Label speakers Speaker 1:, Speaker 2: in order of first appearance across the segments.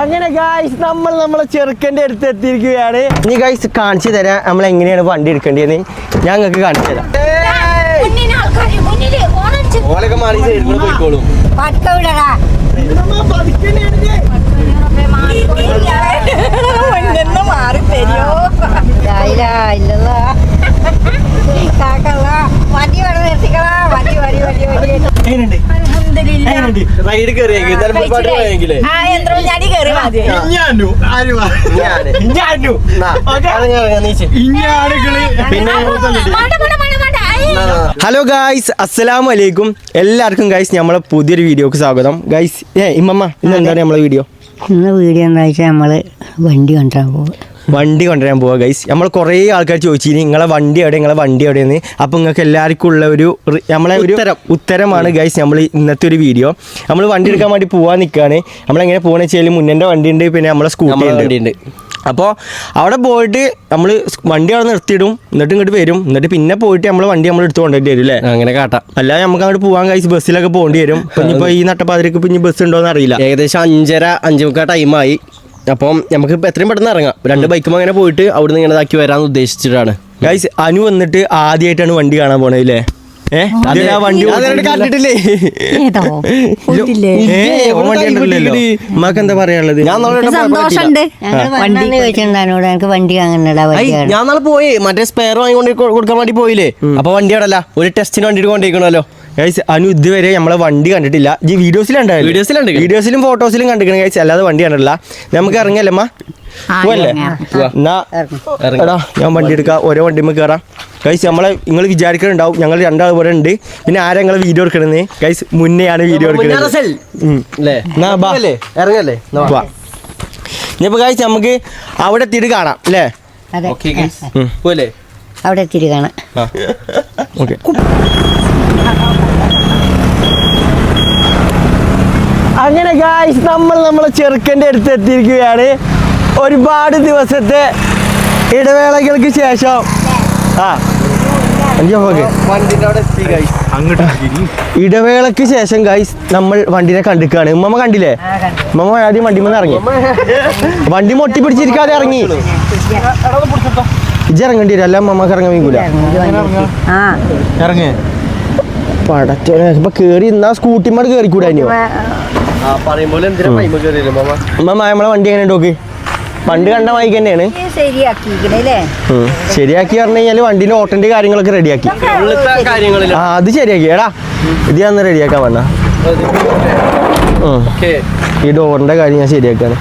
Speaker 1: അങ്ങനെ ഗായ്സ് നമ്മൾ നമ്മളെ ചെറുക്കന്റെ അടുത്ത് എത്തിയിരിക്കുകയാണ്. ഇനി ഗായ്സ് കാണിച്ചു തരാം നമ്മൾ എങ്ങനെയാണ് വണ്ടി എടുക്കേണ്ടതെന്ന്. നിങ്ങൾക്ക് കാണിച്ചു തരാം.
Speaker 2: വണ്ടി വണ്ടി വണ്ടി വണ്ടി.
Speaker 1: റൈഡ് കയറിയെങ്കിൽ പാട്ട് പോയെങ്കിലേ
Speaker 2: ആ യന്ത്രം ഞാടി കയറി മതി
Speaker 3: ഇഞ്ഞാനു ആരുവാ ഇഞ്ഞാനു
Speaker 1: പിന്നെ. ഹലോ ഗായ്സ് അസ്സലാമു അലൈക്കും എല്ലാവർക്കും ഗായ്സ് നമ്മളെ പുതിയൊരു വീഡിയോക്ക് സ്വാഗതം. ഗായ്സ് ഏ ഇമ്മമ്മ ഇന്ന് എന്താണ് നമ്മളെ വീഡിയോ?
Speaker 4: ഇന്ന് വീഡിയോ എന്താ വെച്ചാൽ നമ്മൾ വണ്ടി കൊണ്ടുവരാൻ പോകും
Speaker 1: വണ്ടി കൊണ്ടുവരാൻ പോവാ ഗൈസ് നമ്മൾ കുറേ ആൾക്കാർ ചോദിച്ചിനി നിങ്ങളെ വണ്ടി എവിടെ? നിങ്ങളെ വണ്ടി എവിടെയെന്ന്? അപ്പോൾ നിങ്ങൾക്ക് എല്ലാവർക്കും ഉള്ള ഒരു നമ്മളെ ഒരു ഉത്തരമാണ് ഗൈസ് നമ്മൾ ഇന്നത്തെ ഒരു വീഡിയോ നമ്മൾ വണ്ടി എടുക്കാൻ വേണ്ടി പോവാൻ നിൽക്കുകയാണ് നമ്മളെങ്ങനെ പോകണമെന്ന് വെച്ചാൽ മുന്നേന്റെ വണ്ടി ഉണ്ട് പിന്നെ നമ്മളെ സ്കൂട്ടി ഉണ്ട്. അപ്പോൾ അവിടെ പോയിട്ട് നമ്മൾ വണ്ടി അവിടെ നിർത്തിയിടും എന്നിട്ട് ഇങ്ങോട്ട് വരും. എന്നിട്ട് പിന്നെ പോയിട്ട് നമ്മൾ വണ്ടി നമ്മൾ എടുത്ത് കൊണ്ടുവരേണ്ടി വരും അല്ലേ
Speaker 5: അങ്ങനെ കാട്ടാം.
Speaker 1: അല്ലാതെ നമുക്ക് അങ്ങോട്ട് പോകാൻ കഴിച്ച് ബസ്സിലൊക്കെ പോകേണ്ടി വരും. ഇപ്പം ഇപ്പോൾ ഈ നട്ടപ്പാതിരക്ക് ഇപ്പം ഇനി ബസ് ഉണ്ടോ എന്ന് അറിയില്ല.
Speaker 5: ഏകദേശം അഞ്ചര അഞ്ചു മുക്കാൽ ടൈമായി അപ്പം നമുക്ക് ഇപ്പം എത്രയും പെട്ടെന്ന് ഇറങ്ങാം. രണ്ട് ബൈക്കും അങ്ങനെ പോയിട്ട് അവിടുന്ന് ഇങ്ങനെ ഇതാക്കി വരാമെന്ന് ഉദ്ദേശിച്ചിട്ടാണ്.
Speaker 1: ഗൈസ് അനു വന്നിട്ട് ആദ്യമായിട്ടാണ് വണ്ടി കാണാൻ പോണേ ഇല്ലേ? ഉമ്മാക്ക് എന്താ പറയാനുള്ളത്?
Speaker 5: ഞാൻ നാളെ പോയി. മറ്റേ സ്പെയർ വാങ്ങി കൊടുക്കാൻ വേണ്ടി പോയില്ലേ? അപ്പൊ വണ്ടി അവിടെ അല്ല ഒരു ടെസ്റ്റിന് വണ്ടിട്ട് കൊണ്ടിരിക്കണല്ലോ
Speaker 1: ഗൈസ് അനു ഇതുവരെ നമ്മളെ വണ്ടി കണ്ടിട്ടില്ല. ഈ വീഡിയോസിൽ
Speaker 5: വീഡിയോസിലുണ്ട്.
Speaker 1: വീഡിയോസിലും ഫോട്ടോസിലും കണ്ടിരിക്കണ ഗൈസ് അല്ലാതെ വണ്ടി കണ്ടിട്ടില്ല. നമുക്ക് ഇറങ്ങിയല്ലേ പോവല്ലേ?
Speaker 5: പോവാ.
Speaker 1: എന്നാ. എടാ ഞാൻ വണ്ടി എടുക്കാം. ഓരോ വണ്ടിമ്മ കയറാം ഗൈസ് നമ്മളെ നിങ്ങൾ വിചാരിക്കുന്നുണ്ടാവും ഞങ്ങൾ രണ്ടാൾ പോലെ ഉണ്ട്. പിന്നെ ആരാ ഞങ്ങൾ വീഡിയോ എടുക്കണത്? ഗൈസ് മുന്നെയാണ് വീഡിയോ എടുക്കുന്നത്.
Speaker 5: ഇറങ്ങല്ലേ?
Speaker 1: ഇനിയിപ്പോ ഗൈസ് നമുക്ക് അവിടെ എത്തിയിട്ട് കാണാം അല്ലേ.
Speaker 5: പോവല്ലേ?
Speaker 4: അവിടെ കാണാം
Speaker 1: ഓക്കെ അങ്ങനെ ഗായ്സ് നമ്മൾ നമ്മളെ ചെറുക്കന്റെ അടുത്ത് എത്തിയിരിക്കുകയാണ് ഒരുപാട് ദിവസത്തെ ഇടവേളകൾക്ക് ശേഷം ആ ഇടവേളക്ക് ശേഷം ഗായ്സ് നമ്മൾ വണ്ടിനെ കണ്ടിക്കാണ് ഉമ്മമ്മ കണ്ടില്ലേ ഉമ്മമ്മ ആദ്യം വണ്ടിമെന്ന് ഇറങ്ങി വണ്ടി മൊട്ടി പിടിച്ചിരിക്കാതെ ഇറങ്ങി ഇജ്ജ് ഇറങ്ങേണ്ടി വരും. അല്ല ഉമ്മമ്മക്ക് ഇറങ്ങാൻ വീക്കൂല
Speaker 4: ആ.
Speaker 3: ഇറങ്ങേ.
Speaker 1: ഇപ്പൊ കേറി നമ്മളെ വണ്ടി എങ്ങനെ നോക്ക്? പണ്ട് കണ്ട മൈക്ക് തന്നെയാണ്. ശരിയാക്കി പറഞ്ഞു വണ്ടിന്റെ ഓട്ടന്റെ കാര്യങ്ങളൊക്കെ റെഡിയാക്കി. ആ അത് ശരിയാക്കി. എടാ ഇത് ഞാൻ റെഡിയാക്കാൻ വേണ്ട
Speaker 5: ഓക്കെ.
Speaker 1: ഈ ഡോറിന്റെ കാര്യം ഞാൻ ശരിയാക്കാണ്.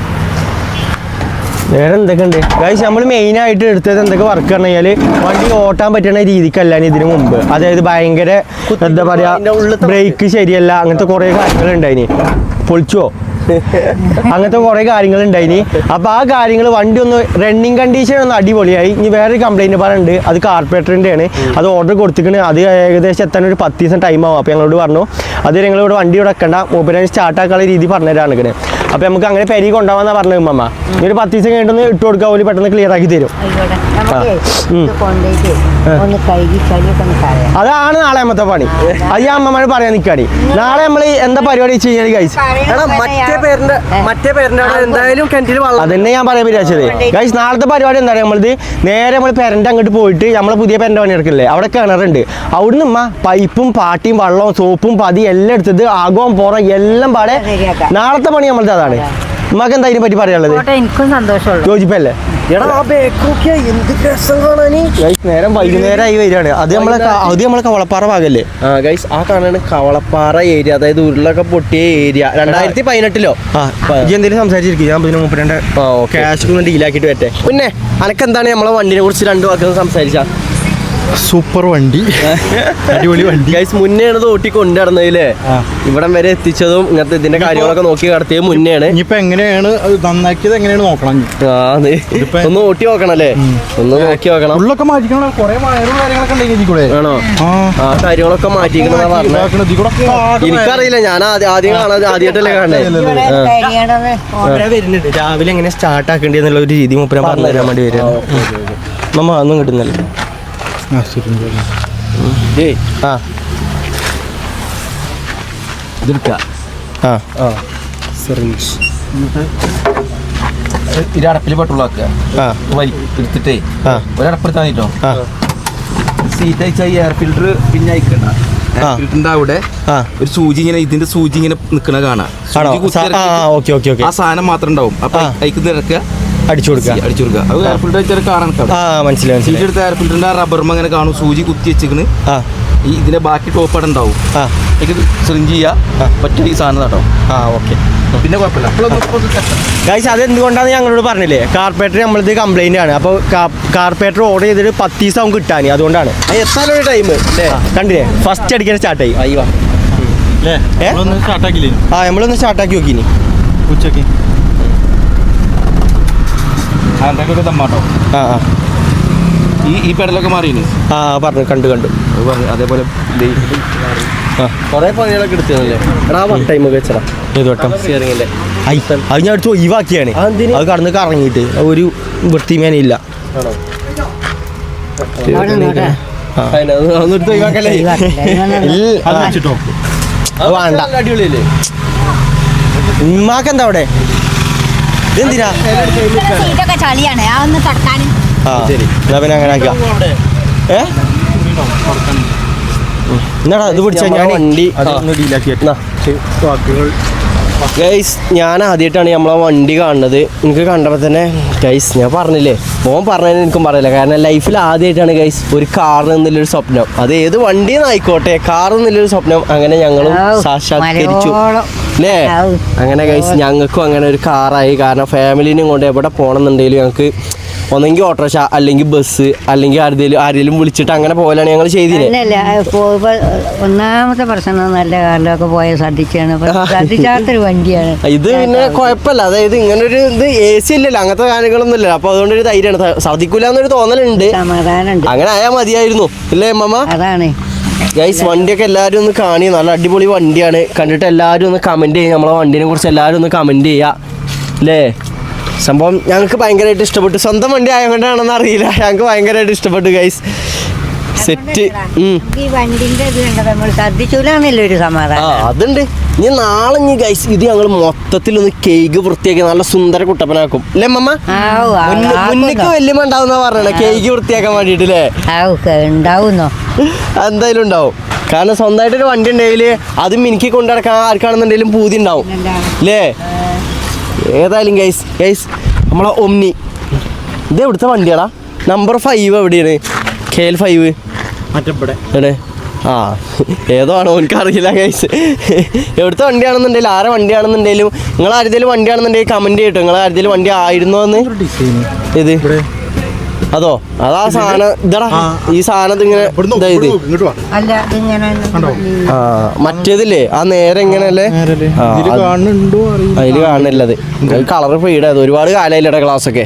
Speaker 1: വേറെ എന്തൊക്കെ ഉണ്ട് ഗൈസ് നമ്മൾ മെയിൻ ആയിട്ട് എടുത്തത് എന്തൊക്കെ വർക്ക് പറഞ്ഞു കഴിഞ്ഞാൽ വണ്ടി ഓട്ടാൻ പറ്റുന്ന രീതിക്കല്ല ഇതിനു മുമ്പ്. അതായത് ഭയങ്കര എന്താ പറയാ ബ്രേക്ക് ശരിയല്ല അങ്ങനത്തെ കുറേ കാര്യങ്ങൾ ഉണ്ടായിനി പൊളിച്ചോ? അങ്ങനത്തെ കുറേ കാര്യങ്ങൾ ഉണ്ടായിനി അപ്പൊ ആ കാര്യങ്ങൾ വണ്ടി ഒന്ന് റണ്ണിങ് കണ്ടീഷൻ ഒന്ന് അടിപൊളിയായി. ഇനി വേറൊരു കംപ്ലൈന്റ് പറയുന്നുണ്ട് അത് കാർപ്പറേറ്ററിന്റെ ആണ് അത് ഓർഡർ കൊടുത്തിക്കണ്. അത് ഏകദേശം എത്താൻ ഒരു പത്ത് ദിവസം ടൈം ആവും. അപ്പോൾ ഞങ്ങളോട് പറഞ്ഞു അത് ഞങ്ങൾ വണ്ടി ഇവിടെ വെക്കണ്ട. സ്റ്റാർട്ടാക്കാനുള്ള രീതി പറഞ്ഞുതരാണ് അപ്പോൾ നമുക്ക് അങ്ങനെ പെരി കൊണ്ടുപോകാന്നാ പറഞ്ഞത് ഉമ്മ ഇനി ഒരു പത്ത് ദിവസം കഴിഞ്ഞിട്ടൊന്ന് ഇട്ട് കൊടുക്കാൻ പോലും പെട്ടെന്ന് ക്ലിയർ ആക്കി തരും. അതാണ് നാളെ അമ്മത്തെ പണി. അത് ഞാൻ അമ്മമാര് പറയാൻ നിൽക്കാടി നാളെ നമ്മൾ എന്താ പരിപാടി വെച്ച് കഴിഞ്ഞാൽ ഗൈസ്
Speaker 5: എടാ മറ്റേ പേരിന്റെ മറ്റേ പേരിന്റെ എന്തായാലും കിണറ്റിൽ വെള്ളം
Speaker 1: അതന്നെ ഞാൻ പറയാൻ വിചാരിച്ചത്. ഗൈസ് നാളത്തെ പരിപാടി എന്താ പറയുക നമ്മളിത്? നേരെ നമ്മൾ പെരന്റെ അങ്ങോട്ട് പോയിട്ട് നമ്മളെ പുതിയ പെരന്റെ പണി എടുക്കില്ലേ അവിടെ കിണറുണ്ട്. അവിടുന്ന് ഉമ്മ പൈപ്പും പാട്ടിയും വള്ളവും സോപ്പും പതി എല്ലാം എടുത്തത് ആഗോം പോറ എല്ലാം പാടെ നാളത്തെ പണി നമ്മളത്തെ അതാണ്. നമുക്ക് എന്താ ഇതിനെ പറ്റി പറയാനുള്ളത്
Speaker 4: എനിക്കും സന്തോഷമുള്ളൂ.
Speaker 1: യോജിപ്പല്ലേ?
Speaker 5: എടാ ആ
Speaker 1: ആയി നേരം വരികയാണ്. അത് നമ്മളെ അത് നമ്മളെ കവളപ്പാറ ഭാഗല്ലേ?
Speaker 5: ആ ഗൈസ് ആ കാണാണ് കവളപ്പാറ ഏരിയ അതായത് ഉരുളൊക്കെ പൊട്ടിയ ഏരിയ. രണ്ടായിരത്തി പതിനെട്ടിലോ
Speaker 1: എന്തെങ്കിലും സംസാരിച്ചിരിക്കും. ഞാൻ
Speaker 5: പിന്നെ മുപ്പത്തിരണ്ട്
Speaker 1: ക്യാഷ് ഒന്ന് ഡീലാക്കിയിട്ട് വരട്ടെ.
Speaker 5: പിന്നെ അനക്കെന്താണ് നമ്മളെ വണ്ടിനെ കുറിച്ച് രണ്ടു വാക്കൊന്ന് സംസാരിച്ച?
Speaker 3: സൂപ്പർ വണ്ടി. അടിപൊളി വണ്ടി.
Speaker 5: ഗൈസ് മുന്നെയാണ് ഓട്ടി കൊണ്ടു നടന്നതില്ലേ ഇവിടം വരെ എത്തിച്ചതും ഇങ്ങനത്തെ ഇതിന്റെ കാര്യങ്ങളൊക്കെ നോക്കി നടത്തിയത് മുന്നെയാണ്.
Speaker 3: ഇനിയിപ്പോ എങ്ങനെയാണ് നന്നാക്കിയത് എങ്ങനെയാണ് നോക്കണം
Speaker 5: ഒന്ന് ഓട്ടി നോക്കണല്ലേ ഒന്ന് നോക്കി നോക്കണം.
Speaker 3: ഉള്ളൊക്കെ മാറ്റിക്കണം. കുറെ വയറും കാര്യങ്ങളൊക്കെ ഉണ്ടെങ്കിൽ കൂടെ.
Speaker 5: ആണോ?
Speaker 3: ആ.
Speaker 5: കാര്യങ്ങളൊക്കെ മാറ്റിക്കണെന്നാ പറഞ്ഞത് എനിക്കറിയില്ല ഞാൻ ആദ്യം കാണാതെ കാണാൻ ആദ്യമായിട്ടല്ലേ കാണേ
Speaker 4: ഇവിടെ കഴിയണത്
Speaker 1: ഓർഡർ വരുന്നുണ്ട്. രാവിലെ എങ്ങനെ സ്റ്റാർട്ട് ആക്കേണ്ടി എന്നുള്ള ഒരു രീതി മൂപ്പര പറഞ്ഞു തരാൻ വേണ്ടി വരും നമ്മ അതൊന്നും കിട്ടുന്നില്ല.
Speaker 6: പെട്ടുള്ളാക്കുക എടുത്തിട്ടേ. എയർ ഫിൽറ്റർ പിന്നെ അയക്കണ്ട. എയർ അവിടെ ഒരു സൂചി ഇങ്ങനെ ഇതിന്റെ സൂചി ഇങ്ങനെ നിക്കണ കാണാം.
Speaker 1: ആ
Speaker 6: സാധനം മാത്രം ഉണ്ടാവും. അപ്പൊ. അയക്കുന്ന ഇറക്കുക
Speaker 1: അടിച്ചു കൊടുക്കുക.
Speaker 6: അടിച്ചു കൊടുക്കുക. അത് എയർ ഫിൽറ്റർ വെച്ചാൽ കാണാൻ
Speaker 1: ആ മനസ്സിലായി
Speaker 6: സീറ്റ്
Speaker 1: മനസ്സിലായി
Speaker 6: എടുത്ത എയർ ഫിൽറ്ററിന്റെ ആ റബ്ബർമ അങ്ങനെ കാണും. സൂചി കുത്തി
Speaker 1: ആ.
Speaker 6: ഈ ഇതിന്റെ ബാക്കി ടോപ്പ് അവിടെ ഉണ്ടാവും.
Speaker 1: ആ.
Speaker 6: എനിക്ക് സിറിഞ്ച് ചെയ്യുക. പറ്റിയ ഈ സാധനം കേട്ടോ
Speaker 1: ആ ഓക്കെ
Speaker 6: പിന്നെ കുഴപ്പമില്ല. അപ്പോഴൊന്നും
Speaker 1: ഗൈസ് അത് എന്തുകൊണ്ടാന്ന് ഞങ്ങളോട് പറഞ്ഞില്ലേ? കാർപ്പേറ്റർ നമ്മളത് കംപ്ലൈന്റ് ആണ്. അപ്പോൾ കാർപ്പേറ്റർ ഓർഡർ ചെയ്തിട്ട് പത്ത് ദിവസം ആവും കിട്ടാൻ അതുകൊണ്ടാണ്.
Speaker 5: എത്താനൊരു ടൈം
Speaker 1: കണ്ടില്ലേ? ഫസ്റ്റ് അടിക്കാൻ സ്റ്റാർട്ട് ആയി.
Speaker 5: അയ്യോ
Speaker 1: ആ നമ്മളൊന്ന് സ്റ്റാർട്ടാക്കി നോക്കിനി.
Speaker 6: ഉച്ചയ്ക്ക്. തമ്മാട്ടോ
Speaker 1: ആ ആ.
Speaker 6: ഈ ഈ പെടലൊക്കെ മാറിയിന്
Speaker 1: ആ പറഞ്ഞു കണ്ടു കണ്ടു.
Speaker 6: അതേപോലെ
Speaker 5: കൊറേ പണികളൊക്കെ എടാ വൺ ടൈം വെച്ചടാ.
Speaker 1: ഏത് വട്ടം? അത് ഞാൻ ഒഴിവാക്കിയാണ്. അത് കടന്ന് കറങ്ങിയിട്ട്. ഒരു വൃത്തിമേനില്ല
Speaker 5: ആണോ?
Speaker 4: അവിടെ നോട്ടെ
Speaker 1: ആ.
Speaker 5: അതൊന്നും എടുത്ത് ഒഴിവാക്കല്ലേ?
Speaker 1: ഇല്ല,
Speaker 3: അത്
Speaker 1: ആ,
Speaker 3: വെച്ചിട്ടോ?
Speaker 1: അത് വേണ്ട.
Speaker 5: നല്ല അടിപൊളിയല്ലേ?
Speaker 1: ഉമ്മാക്ക് എന്താ അവിടെ? ഇതെന്തിനാ?
Speaker 2: സീറ്റൊക്കെ ചളിയാണ്. ആ ഒന്ന്
Speaker 1: ആ ശരി എന്നാ പിന്നെ അങ്ങനെ ആക്കാം ഏ? എന്നാടാ ഇത് പിടിച്ച ഞാൻ
Speaker 5: വണ്ടി ഗൈസ് ഞാൻ ആദ്യമായിട്ടാണ് നമ്മളെ വണ്ടി കാണുന്നത്. എനിക്ക് കണ്ടപ്പോൾ തന്നെ ഗൈസ് ഞാൻ പറഞ്ഞില്ലേ? മോൻ പറഞ്ഞതിന് എനിക്കും പറയില്ല. കാരണം ലൈഫിൽ ആദ്യമായിട്ടാണ് ഗൈസ് ഒരു കാർ എന്നുള്ളൊരു സ്വപ്നം. അത് ഏത് വണ്ടി ആയിക്കോട്ടെ കാർ എന്നുള്ളൊരു സ്വപ്നം. അങ്ങനെ ഞങ്ങളും സാക്ഷാത്കരിച്ചു. അല്ലേ? അങ്ങനെ ഗൈസ് ഞങ്ങൾക്കും അങ്ങനെ ഒരു കാറായി. കാരണം ഫാമിലിനെയും കൊണ്ട് എവിടെ പോകണമെന്നുണ്ടെങ്കിലും ഞങ്ങൾക്ക് ഒന്നെങ്കിൽ ഓട്ടോറിക്ഷ അല്ലെങ്കിൽ ബസ് അല്ലെങ്കിൽ ആരുടെയും ആരെങ്കിലും വിളിച്ചിട്ട് അങ്ങനെ പോകലാണ് ഞങ്ങൾ ചെയ്തില്ല
Speaker 4: ഒന്നാമത്തെ പ്രശ്നം നല്ല കാറിലൊക്കെ പോയ ശ്രദ്ധിച്ചാണ്. ശ്രദ്ധിച്ചാത്തൊരു വണ്ടിയാണ്.
Speaker 5: ഇത് പിന്നെ കുഴപ്പമില്ല. അതായത് ഇങ്ങനെ ഒരു ഇത് എ സി ഇല്ലല്ലോ അങ്ങനത്തെ കാര്യങ്ങളൊന്നും ഇല്ല അപ്പൊ അതുകൊണ്ട് ഒരു ധൈര്യമാണ്. സാധിക്കൂല എന്നൊരു തോന്നലുണ്ട്.
Speaker 4: സമാധാനമുണ്ട്.
Speaker 5: അങ്ങനെ ആയാൽ മതിയായിരുന്നു. ഇല്ലേ അമ്മമ്മ
Speaker 4: അതാണ്.
Speaker 5: ഗൈസ് വണ്ടിയൊക്കെ എല്ലാവരും ഒന്ന് കാണി. നല്ല അടിപൊളി വണ്ടിയാണ്. കണ്ടിട്ട് എല്ലാവരും ഒന്ന് കമന്റ് ചെയ്യുക. നമ്മളെ വണ്ടിനെ കുറിച്ച് എല്ലാവരും ഒന്ന് കമന്റ് ചെയ്യുക. അല്ലേ സംഭവം ഞങ്ങൾക്ക് ഭയങ്കരമായിട്ട് ഇഷ്ടപ്പെട്ടു. സ്വന്തം വണ്ടി ആയതുകൊണ്ടാണെന്ന് അറിയില്ല. ഞങ്ങൾക്ക് ഭയങ്കരമായിട്ട് ഇഷ്ടപ്പെട്ടു ഗൈസ് സെറ്റ്.
Speaker 4: ഈ വണ്ടിന്റെ ഇത് കണ്ടത് നമ്മൾ ശ്രദ്ധിച്ചൂലെന്നില്ല ഒരു
Speaker 5: ആ
Speaker 4: സമാധാനം
Speaker 5: അതുണ്ട്. ഇനി നാളെ ഇനി ഗൈസ് ഇത് ഞങ്ങൾ മൊത്തത്തിൽ ഒന്ന് കേക്ക് വൃത്തിയാക്കി നല്ല സുന്ദര കുട്ടപ്പനാക്കും. അല്ലേ മമ്മക്ക്
Speaker 4: ആവു, ആവു,
Speaker 5: മുന്നിക്ക്
Speaker 4: ആക്കുന്നോ.
Speaker 5: വലിയ ഉണ്ടാവുന്ന പറഞ്ഞേ കേക്ക് വൃത്തിയാക്കാൻ
Speaker 4: ആവു ഉണ്ടാവുന്നോ?
Speaker 5: എന്തായാലും ഉണ്ടാവും. കാരണം സ്വന്തമായിട്ടൊരു വണ്ടി ഉണ്ടെങ്കിൽ അതും എനിക്ക് കൊണ്ടുനടക്കാൻ ആർക്കാണെന്നുണ്ടെങ്കിലും പൂതി ഉണ്ടാവും. അല്ലേ ഏതായാലും ഗൈസ് ഗൈസ് നമ്മളെ ഒമ്നി ഇത് എവിടുത്തെ വണ്ടിയാടാ? നമ്പർ ഫൈവ് എവിടെയാണ്? കെ എൽ ഫൈവ് ആ ഏതോ ആണോ എനിക്കറിയില്ല ഗൈസ് എവിടുത്തെ വണ്ടിയാണെന്നുണ്ടെങ്കിലും ആരെ വണ്ടിയാണെന്നുണ്ടെങ്കിലും നിങ്ങൾ ആരുതേലും വണ്ടിയാണെന്നുണ്ടെങ്കിൽ കമന്റ് ചെയ്യട്ടോ നിങ്ങൾ ആരുതേലും വണ്ടി ആയിരുന്നോ എന്ന്
Speaker 3: ഡിസൈൻ
Speaker 5: ഇത്? അതോ? അതാ സാധനം ഇതടാ. ഈ സാധനം ഇങ്ങനെ? ആ മറ്റേതില്ലേ? ആ നേരെ എങ്ങനെയല്ലേ അതിൽ കാണുന്നില്ലത് കളർ ഫെയ്ഡ് ഒരുപാട് കാലമായില്ലട ക്ലാസ് ഒക്കെ.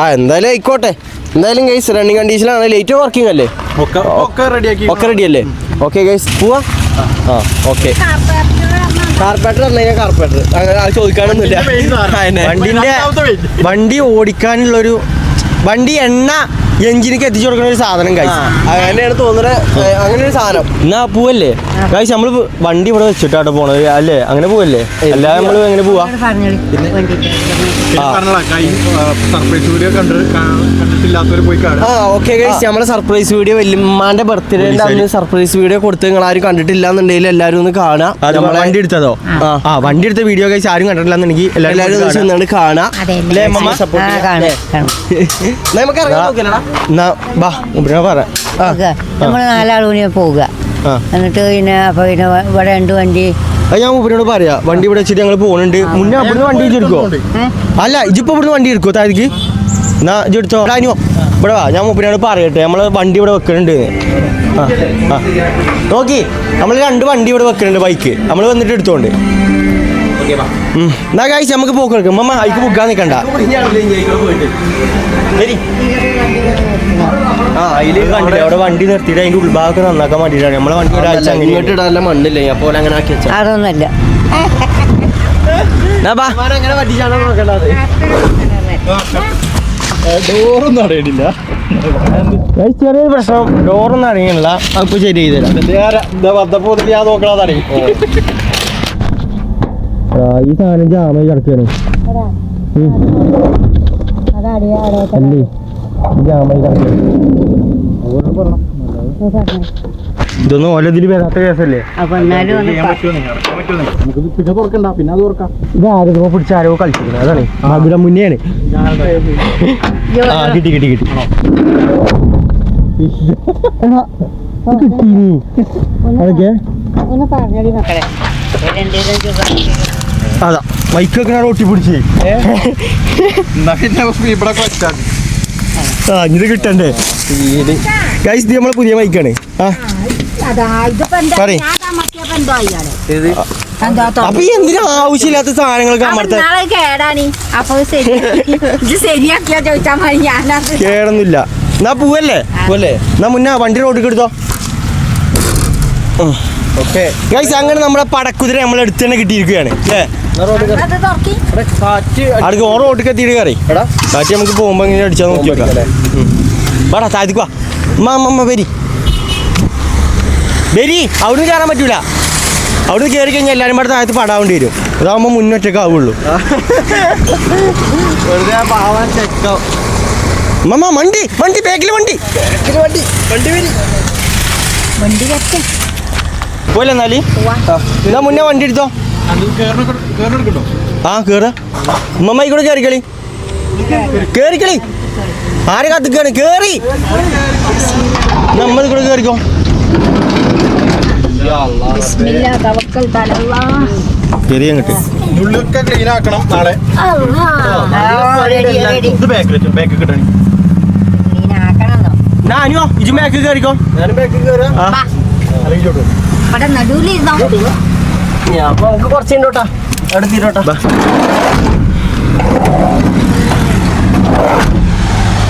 Speaker 5: ആ എന്തായാലും ആയിക്കോട്ടെ. എന്തായാലും ഗൈസ് റണ്ണിങ് കണ്ടീഷനാണ് ലേറ്റ് വർക്കിംഗ് അല്ലേ?
Speaker 3: ഒക്കെ
Speaker 5: റെഡി അല്ലേ? ഓക്കെ ഗൈസ് പോവാ? ആ ഓക്കെ കാർപ്പേറ്റർ പറഞ്ഞാൽ കാർപ്പേറ്റർ അങ്ങനെ ആ ചോദിക്കാനൊന്നുമില്ല.
Speaker 1: വണ്ടിന്റെ വണ്ടി ഓടിക്കാനുള്ളൊരു വണ്ടി എണ്ണ എഞ്ചിനിക്ക് എത്തിച്ചു കൊടുക്കുന്ന ഒരു സാധനം കഴിച്ചു
Speaker 5: അങ്ങനെയാണ് തോന്നുന്നത് അങ്ങനെ ഒരു സാധനം.
Speaker 1: എന്നാ പോവല്ലേ? കഴിച്ച് നമ്മൾ വണ്ടി ഇവിടെ വെച്ചിട്ടാട്ടോ പോണത് അല്ലേ? അങ്ങനെ പോവല്ലേ? അല്ലാതെ നമ്മൾ എങ്ങനെ പോവാ?
Speaker 5: ഓക്കെ ഗൈസ് നമ്മുടെ സർപ്രൈസ് വീഡിയോ വല്യമ്മാന്റെ ബർത്ത്ഡേന്റെ അന്ന് സർപ്രൈസ് വീഡിയോ കൊടുത്ത് നിങ്ങൾ ആരും കണ്ടിട്ടില്ല എന്നുണ്ടെങ്കിൽ എല്ലാവരും ഒന്ന് കാണാം
Speaker 1: വണ്ടി എടുത്തതോ?
Speaker 5: ആ.
Speaker 1: വണ്ടി എടുത്ത വീഡിയോ കഴിച്ച് ആരും കണ്ടിട്ടില്ലെന്നുണ്ടെങ്കിൽ
Speaker 5: എല്ലാവരും ഒന്ന്
Speaker 1: എല്ലാവരും
Speaker 5: കാണാം നമുക്ക് ഇറങ്ങാൻ നോക്കലടാ
Speaker 1: എന്നാ ബാ ഇവിടെ പറ.
Speaker 4: നമ്മൾ നാലാൾ കൂടി പോവുക. എന്നിട്ട് പിന്നെ അപ്പൊ പിന്നെ ഇവിടെ രണ്ട് വണ്ടി.
Speaker 1: ഞാൻ മൂപ്പരോട് പറയാ വണ്ടി ഇവിടെ വെച്ചിട്ട് ഞങ്ങൾ പോകുന്നുണ്ട് മുന്നേ അവിടുന്ന് വണ്ടി എടുക്കോ അല്ല ഇജിപ്പോ ഇവിടുന്ന് വണ്ടി എടുക്കോ താഴേക്ക്? എന്നാ ഇജ്ജ് എടുത്തോ വാ. ഇവിടെ വാ ഞാൻ മൂപ്പരോട് പറയട്ടെ നമ്മൾ വണ്ടി ഇവിടെ വെക്കുന്നുണ്ട് ആ ആ. നോക്കി നമ്മൾ രണ്ട് വണ്ടി ഇവിടെ വെക്കുന്നുണ്ട് ബൈക്ക് നമ്മൾ വന്നിട്ട് എടുത്തോണ്ട് എന്നാ കഴിച്ച് നമുക്ക് പോക്ക് മമ്മ അതിക്ക് ബുക്കാൻ നിൽക്കണ്ട ശരി. ആ അതിൽ കണ്ടില്ലേ? അവിടെ വണ്ടി നിർത്തിയിട്ട് അതിന്റെ നന്നാക്കാൻ വേണ്ടിയിട്ടാണ്. നമ്മളെ വണ്ടി ഒരാഴ്ച
Speaker 5: ഇങ്ങോട്ട് ഇടാനുള്ള മണ്ണില്ല? അപ്പോൾ അങ്ങനെ ആക്കി
Speaker 1: വെച്ചാൽ അതൊന്നല്ല
Speaker 5: അങ്ങനെ പറ്റിച്ചാണോ നോക്കേണ്ടത്?
Speaker 3: ഡോറൊന്നും
Speaker 1: ചെറിയൊരു പ്രശ്നം. ഡോറൊന്നും അടങ്ങിയില്ല അപ്പൊ ശരി
Speaker 3: ചെയ്തരാം വന്നപ്പോ ഞാൻ
Speaker 1: ഈ സാധനം ജാമായി കിടക്കുകയാണ്. അല്ലേ ജാമായി ഓല ഇതിൽ വരാത്ത കേസല്ലേ?
Speaker 3: പിന്നെ തുറക്കണ്ട പിന്നെ അത് തുറക്കാം.
Speaker 1: ഇത് ആരോ പിടിച്ച ആരോ കളിച്ചിരിക്കുന്നത്. അതാണ്. അവിടെ മുന്നെയാണ്. കിട്ടി കിട്ടി കിട്ടി. അതൊക്കെ? അതാ. മൈക്കൊക്കെ ഞാൻ ഒട്ടി പിടിച്ചേ.
Speaker 3: ഇവിടെ വെച്ചാൽ
Speaker 1: ആ ഇത് കിട്ടണ്ടേ? ഗൈസ് ഇത് നമ്മളെ പുതിയ മൈക്കാണ് ആ. പറയ്. അപ്പൊ എന്തിനാ ആവശ്യമില്ലാത്ത സാധനങ്ങളൊക്കെ അമർത്ത കേടൊന്നുമില്ല. എന്നാ പോവല്ലേ?
Speaker 5: പൂവല്ലേ?
Speaker 1: എന്നാ മുന്നേ വണ്ടി റോഡിൽ എടുത്തോ.
Speaker 5: ഓക്കെ
Speaker 1: ഗൈസ് അങ്ങനെ നമ്മളെ പടക്കുതിര നമ്മൾ എടുത്ത് തന്നെ കിട്ടിയിരിക്കുകയാണ്. അടുക്ക ഓൺ റോഡിൽ എത്തിയിട്ട് കയറി? കാറ്റ് നമുക്ക് പോകുമ്പോ ഇങ്ങനെ അടിച്ചാൽ നോക്കി വെക്കാം. വാടാ താഴ്ത്തിക്കുവാ അമ്മ വരി. വരി. അവിടുന്ന് കയറാൻ പറ്റൂല. അവിടുന്ന് കയറി കഴിഞ്ഞാൽ എല്ലാവരും പാടെ താഴത്ത് പടാവേണ്ടി വരും. അതാവുമ്പോൾ മുന്നൊറ്റക്ക് ആവുള്ളൂ.
Speaker 5: മണ്ടി
Speaker 1: മണ്ടി വണ്ടി വണ്ടി ബാക്കിൽ വണ്ടി.
Speaker 5: വണ്ടി. വണ്ടി വരി.
Speaker 2: വണ്ടി കെട്ടി
Speaker 1: പോലെ എന്നാൽ? എന്നാ മുന്നേ വണ്ടി എടുത്തോ? ആ കേറ. ഉമ്മമ്മ കൂടെ കയറിക്കളി കേറിക്കളി. ആരെ കാത്തിക്കാണ്? കേറി. നമ്മൾ കൂടെ കേറിക്കോ.
Speaker 3: ഉള്ളൊക്കെ ക്ലീൻ ആക്കണം നാളെ.
Speaker 1: ഇത് കിട്ടണി ഞാനോ ഇജു ബാക്ക് കയറിക്കോ
Speaker 5: ഞാനും ബാക്ക് കയറാം അവിടെ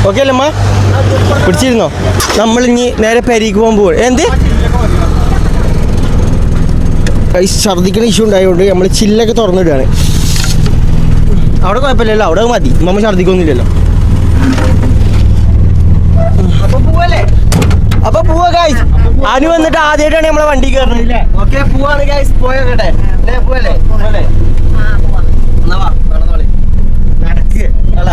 Speaker 1: ഓക്കെ അല്ലമ്മ പിടിച്ചിരുന്നോ? നമ്മൾ ഇനി നേരെ പെരീക്ക് പോകാൻ പോവാ. എന്ത്? ഛർദിക്കണ ഇഷ്യൂ ഉണ്ടായതുകൊണ്ട് നമ്മൾ ചില്ലൊക്കെ തുറന്നിടുകയാണ്. അവിടെ കുഴപ്പമില്ലല്ലോ അവിടെ മതി. നമ്മൾ ഛർദിക്കൊന്നുമില്ലല്ലോ
Speaker 5: അപ്പൊ പോവല്ലേ
Speaker 1: അപ്പൊ പോവാ ഗൈസ് അനു വന്നിട്ട് ആദ്യമായിട്ടാണ് നമ്മളെ വണ്ടി കയറുന്നത്.
Speaker 5: ഓക്കെ പോവാണ് ഗൈസ് പോയോട്ടെ അല്ലേ പോവല്ലേ? പോവല്ലേ? എന്നാ വാ നടന്നോളി.
Speaker 1: നടക്ക്.
Speaker 5: അല്ല.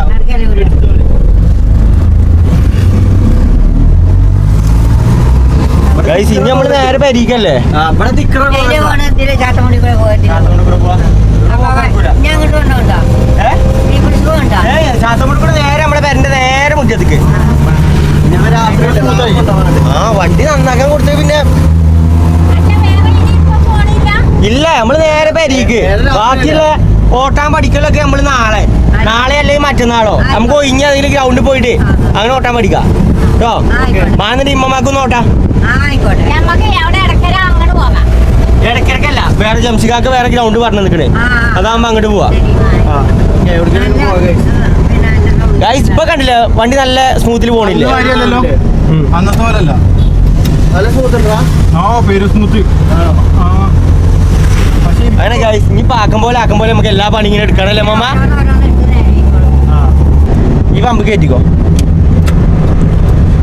Speaker 1: ഗൈസ് ഇനി നമ്മൾ നേരെ പരിക്കല്ലേ?
Speaker 4: കൂടെ
Speaker 1: കൂടെ നേരെ നമ്മളെ പെരന്റെ നേരെ മുറ്റത്തേക്ക്. ആ വണ്ടി നന്നാക്കാൻ കൊടുത്തത് പിന്നെ. ഇല്ല നമ്മൾ നേരെ പെരീക്ക്. ബാക്കിയുള്ള ഓട്ടാൻ പഠിക്കലൊക്കെ നമ്മൾ നാളെ. നാളെ അല്ലെങ്കിൽ മറ്റന്നാളോ. നമുക്ക് ഒഴിഞ്ഞ ഏതെങ്കിലും ഗ്രൗണ്ടിൽ പോയിട്ട് അങ്ങനെ ഓട്ടാൻ പഠിക്കാം. കേട്ടോ. മാന്നിട്ട് ഇമ്മമാക്കൊന്നും ഓട്ടാ. ഇടക്കിടക്കല്ല വേറെ ജംഷിക്കാക്ക് വേറെ ഗ്രൗണ്ട് പറഞ്ഞു നിൽക്കണേ. അതാകുമ്പോ അങ്ങോട്ട് പോവാ. ഗൈസ് ഇപ്പൊ കണ്ടില്ല? വണ്ടി നല്ല സ്മൂത്തിൽ പോണില്ലേ.
Speaker 3: അന്നത്തെ പോലല്ല
Speaker 1: അങ്ങനെ ഗൈസ് ഇനി ആക്കം പോലെ ആക്കം പോലെ നമുക്ക് എല്ലാ പണി ഇങ്ങനെ എടുക്കണല്ലേ മമ്മ ഈ പമ്പ് കയറ്റിക്കോ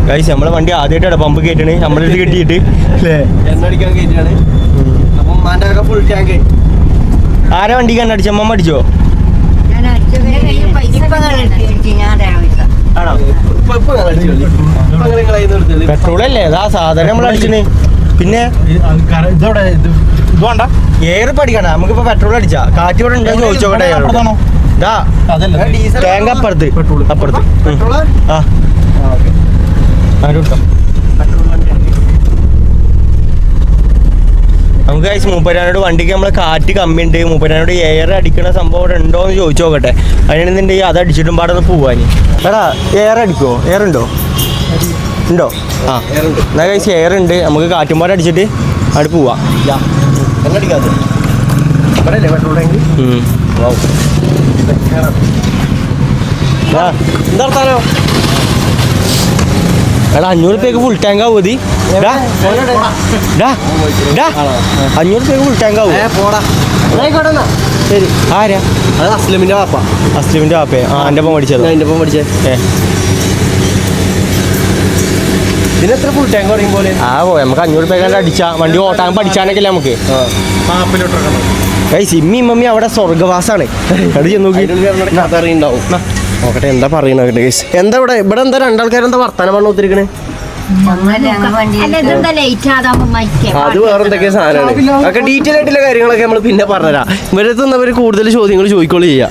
Speaker 1: ഗൈസ് നമ്മളെ വണ്ടി ആദ്യമായിട്ടാണ് പമ്പ് കയറ്റണ് നമ്മളെടുത്ത് കെട്ടിയിട്ട്. അല്ലേ?
Speaker 5: എണ്ണടിക്കാൻ കയറ്റിയാണ് അപ്പൊ ഉമ്മാന്റെ ഫുൾ ടാങ്ക്
Speaker 1: ആരെ വണ്ടി കണ്ടടിച്ചോ അമ്മ അടിച്ചോ? പെട്രോൾ അല്ലേ അതാ സാധനം നമ്മൾ അടിച്ചിന്. പിന്നെ?
Speaker 3: ഇതവിടെ ഇത് വേണ്ട
Speaker 1: ഏറെ പഠിക്കണ നമുക്കിപ്പോ പെട്രോൾ അടിച്ചാ. കാറ്റ് ഇവിടെ ഉണ്ടോ ചോദിച്ചോട്ടെ ടാങ്ക് അപ്പുറത്ത്.
Speaker 3: പെട്രോൾ.
Speaker 1: അപ്പുറത്ത്. ആ. ആരും എടുക്കാം
Speaker 5: പെട്രോൾ വണ്ടിയാണ്.
Speaker 1: നമുക്ക് കഴിച്ച് മൂപ്പരാനോട് വണ്ടിക്ക് നമ്മളെ കാറ്റ് കമ്മിയുണ്ട്. മൂപ്പരാനോട് എയർ അടിക്കണ സംഭവം ഇവിടെ ഉണ്ടോ എന്ന് ചോദിച്ചു നോക്കട്ടെ. അതിനെന്തുണ്ടെങ്കിൽ അത് അടിച്ചിട്ടും പാടൊന്ന് പോവാൻ എടാ എയർ അടിക്കോ എയർ ഉണ്ടോ? ഉണ്ടോ? ആ. എന്നാ കഴിച്ച് എയർ ഉണ്ട്. നമുക്ക് കാറ്റും പാടം അടിച്ചിട്ട് അവിടെ പോവാം.
Speaker 5: യാ. എണ്ണടിക്കാത്ത ഇവിടെ അല്ലേ പെട്രോൾ ടാങ്ക്
Speaker 1: ഉം. ആ, എന്താ വർത്താനോ എടാ അഞ്ഞൂറ് പേക്ക് ഫുൾ ടാങ്ക് ആവും മതി അഞ്ഞൂറ് പേക്ക് ഫുൾ ടാങ്ക് ആവും.
Speaker 5: ശരി.
Speaker 1: ആരാ?
Speaker 5: അത് അസ്ലമിന്റെ വാപ്പ.
Speaker 1: അസ്ലിമിന്റെ വാപ്പേ ആ എന്റെ ഒപ്പം പഠിച്ചത്?
Speaker 5: എന്റെ ഒപ്പം പഠിച്ചേ.
Speaker 1: ഏ.
Speaker 5: ഫുൾ ടാങ്ക് പറയും പോലെ?
Speaker 1: ആ പോ നമുക്ക് അഞ്ഞൂറ് പേക്കാണ്ട് അടിച്ചാ വണ്ടി ഓട്ടാൻ പഠിച്ചാനൊക്കെ നമുക്ക്. സിമ്മി മമ്മി അവിടെ സ്വർഗവാസാണ് അത് ചെന്ന് നോക്കി.
Speaker 5: കഥ അറിയുണ്ടാവും. നോക്കട്ടെ എന്താ പറയണ ഗൈസ് എന്താ ഇവിടെ ഇവിടെ എന്താ രണ്ടാൾക്കാരെന്താ വർത്താനം പറഞ്ഞു ഒത്തിരിക്കണേ? അത് വേറെ എന്തൊക്കെ സാധനമാണ്. അതൊക്കെ ഡീറ്റെയിൽ ആയിട്ടുള്ള കാര്യങ്ങളൊക്കെ നമ്മൾ പിന്നെ പറഞ്ഞുതരാം. ഇവരെ നിന്നവർ കൂടുതൽ ചോദ്യങ്ങൾ ചോദിക്കോളൂ ചെയ്യാം.